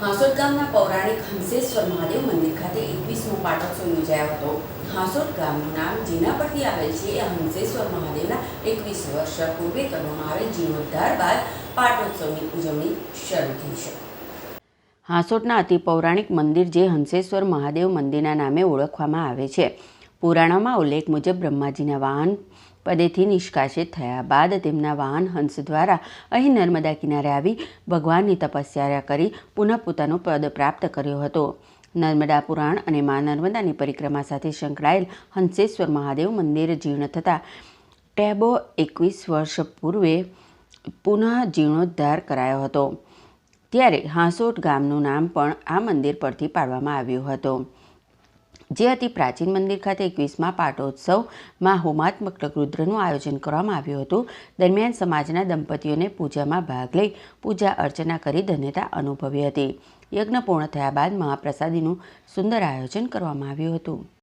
હાંસોદ ગામના પૌરાણિક હંસેશ્વર મહાદેવ મંદિર ખાતે એકવીસમો પાટોત્સવ યોજાયો હતો. હાંસોદ ગામનું નામ જેના પરથી આવેલ છે એ હંસેશ્વર મહાદેવના એકવીસ વર્ષ પૂર્વે કરવામાં આવેલ જીર્ણોદ્ધાર બાદ પાટોત્સવની ઉજવણી શરૂ થઈ છે. હાંસોટના અતિ પૌરાણિક મંદિર જે હંસેશ્વર મહાદેવ મંદિરના નામે ઓળખવામાં આવે છે. પુરાણોમાં ઉલ્લેખ મુજબ બ્રહ્માજીના વાહન પદેથી નિષ્કાસિત થયા બાદ તેમના વાહન હંસ દ્વારા અહીં નર્મદા કિનારે આવી ભગવાનની તપસ્યા કરી પુનઃ પોતાનો પદ પ્રાપ્ત કર્યો હતો. નર્મદા પુરાણ અને મા નર્મદાની પરિક્રમા સાથે સંકળાયેલ હંસેશ્વર મહાદેવ મંદિર જીર્ણ થતાં ટેબો એકવીસ વર્ષ પૂર્વે પુનઃ જીર્ણોદ્ધાર કરાયો હતો. ત્યારે હાંસોટ ગામનું નામ પણ આ મંદિર પરથી પાડવામાં આવ્યું હતું. જે અતિ પ્રાચીન મંદિર ખાતે એકવીસમાં પાટોત્સવમાં હોમાત્મક રુદ્રનું આયોજન કરવામાં આવ્યું હતું. દરમિયાન સમાજના દંપતીઓને પૂજામાં ભાગ લઈ પૂજા અર્ચના કરી ધન્યતા અનુભવી હતી. યજ્ઞ પૂર્ણ થયા બાદ મહાપ્રસાદીનું સુંદર આયોજન કરવામાં આવ્યું હતું.